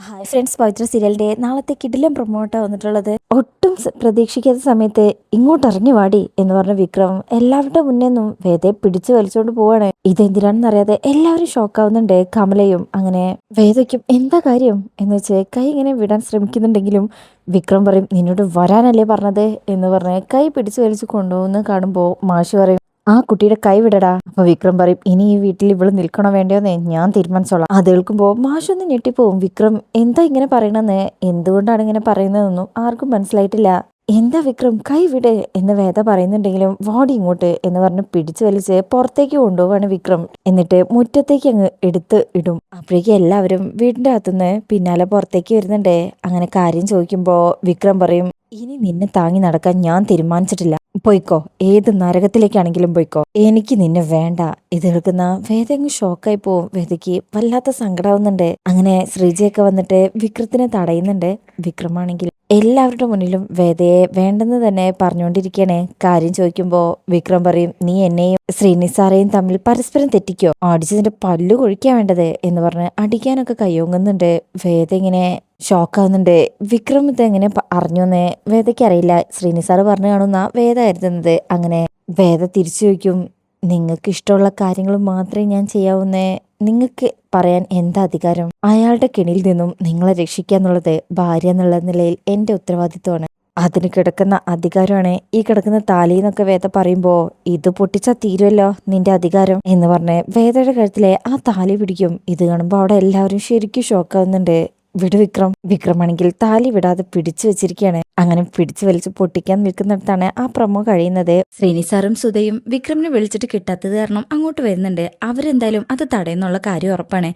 Hi friends പവിത്ര സീരിയലിന്റെ നാളത്തെ കിടിലം പ്രൊമോട്ട് വന്നിട്ടുള്ളത്. ഒട്ടും പ്രതീക്ഷിക്കാത്ത സമയത്ത് ഇങ്ങോട്ട് ഇറങ്ങി വാടി എന്ന് പറഞ്ഞ വിക്രം എല്ലാവരുടെ മുന്നേ നിന്നും വേദയെ പിടിച്ചു വലിച്ചുകൊണ്ട് പോവാണ്. ഇതെന്തിനാണെന്നറിയാതെ എല്ലാവരും ഷോക്കാവുന്നുണ്ട് കമലയും. അങ്ങനെ വേദയ്ക്കും എന്താ കാര്യം എന്ന് വെച്ച് കൈ ഇങ്ങനെ വിടാൻ ശ്രമിക്കുന്നുണ്ടെങ്കിലും വിക്രം പറയും നിന്നോട് വരാനല്ലേ പറഞ്ഞത്? എന്ന് പറഞ്ഞ് കൈ പിടിച്ചു വലിച്ചു കൊണ്ടുപോകുന്ന കാണുമ്പോൾ മാഷി പറയും ആ കുട്ടിയുടെ കൈ വിടടാ. അപ്പൊ വിക്രം പറയും ഇനി ഈ വീട്ടിൽ ഇവൾ നിൽക്കണോ വേണ്ടയോന്ന്? ഞാൻ തീരുമാനിച്ചോളാം. അത് കേൾക്കുമ്പോ മാഷൊന്ന് ഞെട്ടിപ്പോവും. വിക്രം എന്താ ഇങ്ങനെ പറയണെന്ന്? എന്തുകൊണ്ടാണ് ഇങ്ങനെ പറയുന്നതെന്നും ആർക്കും മനസ്സിലായിട്ടില്ല. എന്താ വിക്രം കൈ വിട് എന്ന് വേദ പറയുന്നുണ്ടെങ്കിലും വാടി ഇങ്ങോട്ട് എന്ന് പറഞ്ഞ് പിടിച്ചു വലിച്ച് പുറത്തേക്ക് കൊണ്ടുപോവാണ് വിക്രം. എന്നിട്ട് മുറ്റത്തേക്ക് അങ്ങ് എടുത്ത് ഇടും. അപ്പോഴേക്കും എല്ലാവരും വീടിന്റെ അകത്തുനിന്ന് പിന്നാലെ പുറത്തേക്ക് വരുന്നുണ്ടേ. അങ്ങനെ കാര്യം ചോദിക്കുമ്പോൾ വിക്രം പറയും ഇനി നിന്നെ താങ്ങി നടക്കാൻ ഞാൻ തീരുമാനിച്ചിട്ടില്ല. പൊയ്ക്കോ. ഏത് നരകത്തിലേക്കാണെങ്കിലും പൊയ്ക്കോ. എനിക്ക് നിന്നെ വേണ്ട. ഇത് കേൾക്കുന്ന വേദ അങ്ങ് ഷോക്കായി പോവും. വേദയ്ക്ക് വല്ലാത്ത സങ്കടാവുന്നുണ്ട്. അങ്ങനെ ശ്രീജയൊക്കെ വന്നിട്ട് വിക്രത്തിനെ തടയുന്നുണ്ട്. വിക്രമാണെങ്കിൽ എല്ലാവരുടെ മുന്നിലും വേദയെ വേണ്ടെന്ന് തന്നെ പറഞ്ഞുകൊണ്ടിരിക്കണേ കാര്യം ചോദിക്കുമ്പോ വിക്രം പറയും നീ എന്നെയും ശ്രീനിസാറേയും തമ്മിൽ പരസ്പരം തെറ്റിക്കോ? ആടിച്ചതിന്റെ പല്ലു കൊഴിക്കാൻ വേണ്ടത് എന്ന് പറഞ്ഞ് അടിക്കാനൊക്കെ കയ്യോങ്ങുന്നുണ്ട്. വേദ ഇങ്ങനെ ഷോക്കാവുന്നുണ്ട്. വിക്രം ഇത് എങ്ങനെ അറിഞ്ഞു എന്നേ വേദയ്ക്ക് അറിയില്ല ശ്രീനിസാറ് പറഞ്ഞു കാണുന്ന വേദ കരുതുന്നത് അങ്ങനെ വേദ തിരിച്ചു ചോദിക്കും നിങ്ങൾക്ക് ഇഷ്ടമുള്ള കാര്യങ്ങൾ മാത്രമേ ഞാൻ ചെയ്യാവുന്നേ. നിങ്ങൾക്ക് പറയാൻ എന്താ അധികാരം? അയാളുടെ കെണിയിൽ നിന്നും നിങ്ങളെ രക്ഷിക്കുക എന്നുള്ളത് ഭാര്യ എന്നുള്ള നിലയിൽ എന്റെ ഉത്തരവാദിത്വമാണ്. അതിന് കിടക്കുന്ന അധികാരമാണ്. ഈ കിടക്കുന്ന താലി എന്നൊക്കെ വേദ പറയുമ്പോ ഇത് പൊട്ടിച്ചാ തീരുമല്ലോ നിന്റെ അധികാരം എന്ന് പറഞ്ഞ് വേദയുടെ കഴുത്തിലെ ആ താലി പിടിക്കും. ഇത് കാണുമ്പോൾ അവിടെ എല്ലാവരും ശരിക്കും ഷോക്കാവുന്നുണ്ട് വിട് വിക്രം. വിക്രമാണെങ്കിൽ താലി വിടാതെ പിടിച്ചു വെച്ചിരിക്കുകയാണ് അങ്ങനെ പിടിച്ചു വലിച്ച് പൊട്ടിക്കാൻ നിൽക്കുന്നിടത്താണ് ആ പ്രമോ കഴിയുന്നത്. ശ്രീനിസാറും സുധയും വിക്രമിനെ വിളിച്ചിട്ട് കിട്ടാത്തത് കാരണം അങ്ങോട്ട് വരുന്നുണ്ട്. അവരെന്തായാലും അത് തടയുന്നുള്ള കാര്യം ഉറപ്പാണ്.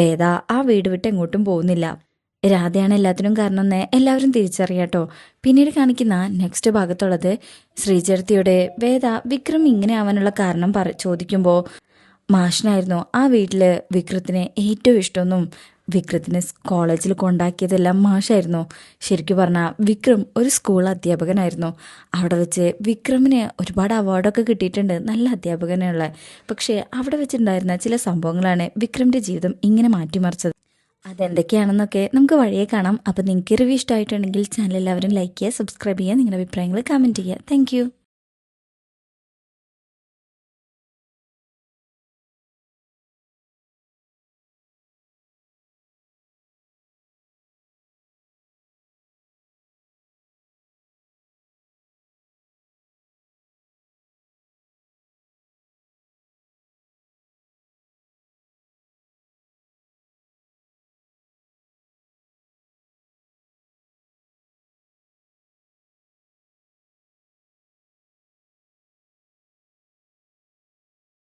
വേദ ആ വീട് വിട്ട് എങ്ങോട്ടും പോകുന്നില്ല. രാധയാണ് എല്ലാത്തിനും കാരണം എന്ന് എല്ലാവരും തിരിച്ചറിയാട്ടോ പിന്നീട് കാണിക്കുന്ന നെക്സ്റ്റ് ഭാഗത്തുള്ളത് ശ്രീചേർത്തിയുടെ വേദ വിക്രം ഇങ്ങനെ ആവാനുള്ള കാരണം പറ ചോദിക്കുമ്പോൾ മാഷിനായിരുന്നു ആ വീട്ടിൽ വിക്രത്തിന് ഏറ്റവും ഇഷ്ടമെന്നും വിക്രത്തിന് കോളേജിൽ കൊണ്ടാക്കിയതെല്ലാം മാഷായിരുന്നു. ശരിക്കും പറഞ്ഞാൽ വിക്രം ഒരു സ്കൂൾ അധ്യാപകനായിരുന്നു. അവിടെ വെച്ച് വിക്രമിന് ഒരുപാട് അവാർഡൊക്കെ കിട്ടിയിട്ടുണ്ട്. നല്ല അധ്യാപകനുള്ള പക്ഷേ അവിടെ വെച്ചിട്ടുണ്ടായിരുന്ന ചില സംഭവങ്ങളാണ് വിക്രമിന്റെ ജീവിതം ഇങ്ങനെ മാറ്റിമറിച്ചത്. അതെന്തൊക്കെയാണെന്നൊക്കെ നമുക്ക് വഴിയെ കാണാം. അപ്പോൾ നിങ്ങൾക്ക് റിവ്യൂ ഇഷ്ടമായിട്ടുണ്ടെങ്കിൽ ചാനൽ എല്ലാവരും ലൈക്ക് ചെയ്യുക സബ്സ്ക്രൈബ് ചെയ്യുക നിങ്ങളുടെ അഭിപ്രായങ്ങൾ കമന്റ് ചെയ്യുക. താങ്ക്